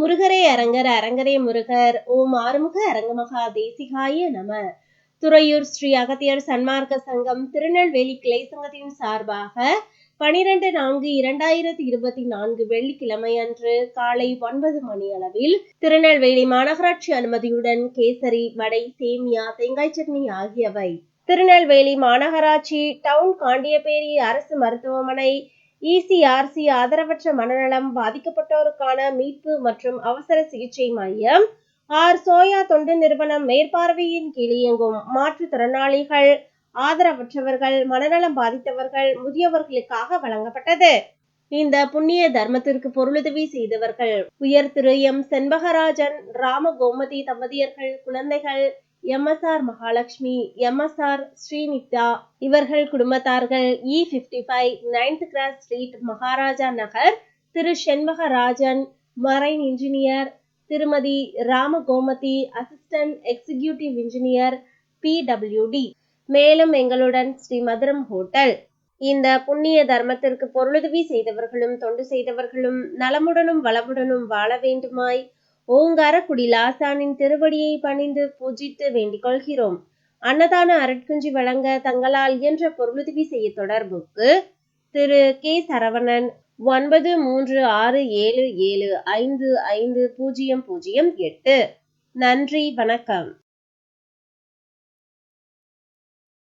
முருகரே அரங்கர் அரங்கரே முருகர். ஓம் ஆறுமுக அரங்கமகா தேசிகாய நம. துறையூர் ஸ்ரீ அகத்தியர் சன்மார்க்க சங்கம் திருநெல்வேலி கிளை சங்கத்தின் சார்பாக பனிரெண்டு நான்கு இரண்டாயிரத்தி இருபத்தி நான்கு வெள்ளிக்கிழமை அன்று காலை ஒன்பது மணி அளவில் திருநெல்வேலி மாநகராட்சி அனுமதியுடன் கேசரி வடை சேமியா தேங்காய் சட்னி ஆகியவை. திருநெல்வேலி மாநகராட்சி டவுன் காண்டியபேரி அரசு மருத்துவமனை இசிஆர்சி ஆதரவற்ற மனநலம் பாதிக்கப்பட்டோருக்கான மீட்பு மற்றும் அவசர சிகிச்சை மையம். ஆர். சோயா தொண்டு நிறுவனம் மேற்பார்வையின் கீழ் இயங்கும் மாற்றுத்திறனாளிகள் ஆதரவற்றவர்கள் மனநலம் பாதித்தவர்கள் முதியவர்களுக்காக வழங்கப்பட்டது. இந்த புண்ணிய தர்மத்திற்கு பொருளுதவி செய்தவர்கள் உயர் திரு. எம். செண்பகராஜன் ராம கோமதி தம்பதியர்கள் குழந்தைகள் எம்எஸ்ஆர் மகாலட்சுமி எம்எஸ்ஆர் ஸ்ரீநித்யா இவர்கள் குடும்பத்தார்கள் E fifty five ninth cross street Maharaja Nagar திரு செண்பகராஜன் மரைன் இன்ஜினியர் திருமதி Rama Gomathi assistant executive engineer PWD மேலும் எங்களுடன் ஸ்ரீ மதுரம் ஹோட்டல் இந்த புண்ணிய தர்மத்திற்கு பொருளுதவி செய்தவர்களும் தொண்டு செய்தவர்களும் நலமுடனும் வளமுடனும் வாழ வேண்டுமாய் ஓங்காரக்குடி லாசானின் திருவடியை பணிந்து பூஜித்து வேண்டிக் கொள்கிறோம். அன்னதான அரட்குஞ்சி வழங்க தங்களால் இயன்ற பொருளுதவி செய்ய தொடர்புக்கு திரு. கே. சரவணன் ஒன்பது மூன்று ஆறு ஏழு ஏழு ஐந்து ஐந்து பூஜ்ஜியம் பூஜ்ஜியம் எட்டு. நன்றி வணக்கம்.